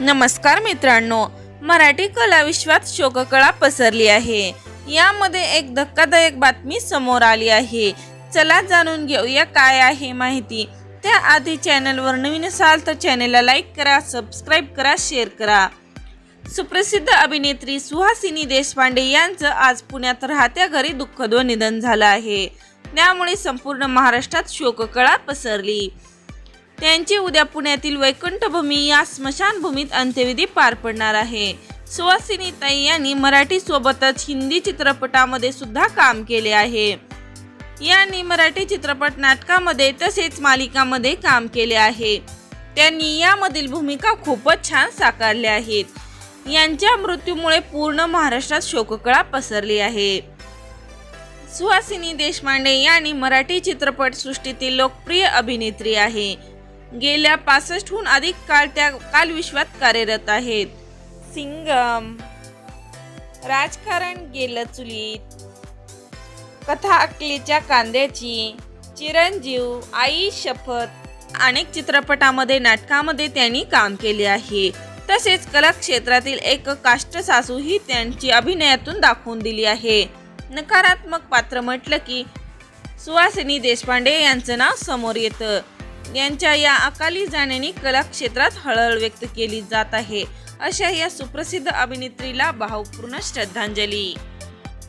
नमस्कार मित्रांनो मराठी कला विश्वात शोककळा पसरली आहे. यामध्ये एक धक्कादायक बातमी समोर आली आहे. चला जाणून घेऊया काय आहे माहिती. त्याआधी चॅनलवर नवीन असाल तर चॅनलला लाईक करा सबस्क्राईब करा शेअर करा. सुप्रसिद्ध अभिनेत्री सुहासिनी देशपांडे यांचं आज पुण्यात राहत्या घरी दुःखद निधन झालं आहे. त्यामुळे संपूर्ण महाराष्ट्रात शोककळा पसरली. त्यांची उद्या पुण्यातील वैकुंठभूमी या स्मशानभूमीत अंत्यविधी पार पडणार आहे. सुहासिनी ताई यांनी मराठी सोबतच हिंदी चित्रपटामध्ये सुद्धा काम केले आहे. यांनी मराठी चित्रपट नाटकामध्ये तसेच मालिकामध्ये काम केले आहे. त्यांनी यामधील भूमिका खूपच छान साकारल्या आहेत. यांच्या मृत्यूमुळे पूर्ण महाराष्ट्रात शोककळा पसरली आहे. सुहासिनी देशपांडे यांनी मराठी चित्रपट सृष्टीतील लोकप्रिय अभिनेत्री आहे. गेल्या पासष्टहून अधिक काळ त्या कालविश्वात कार्यरत आहेत. सिंगम राजकारण गेलं चुलीत. कथा अकलीच्या कांद्याची चिरंजीव आई शपथ. अनेक चित्रपटामध्ये नाटकामध्ये त्यांनी काम केले आहे. तसेच कला क्षेत्रातील एक काष्ट सासू ही त्यांची अभिनयातून दाखवून दिली आहे. नकारात्मक पात्र म्हटलं की सुहासिनी देशपांडे यांचं नाव समोर येतं. यांच्या या अकाली जाण्याने कला क्षेत्रात हळहळ व्यक्त केली जात आहे. अशा या सुप्रसिद्ध अभिनेत्रीला भावपूर्ण श्रद्धांजली.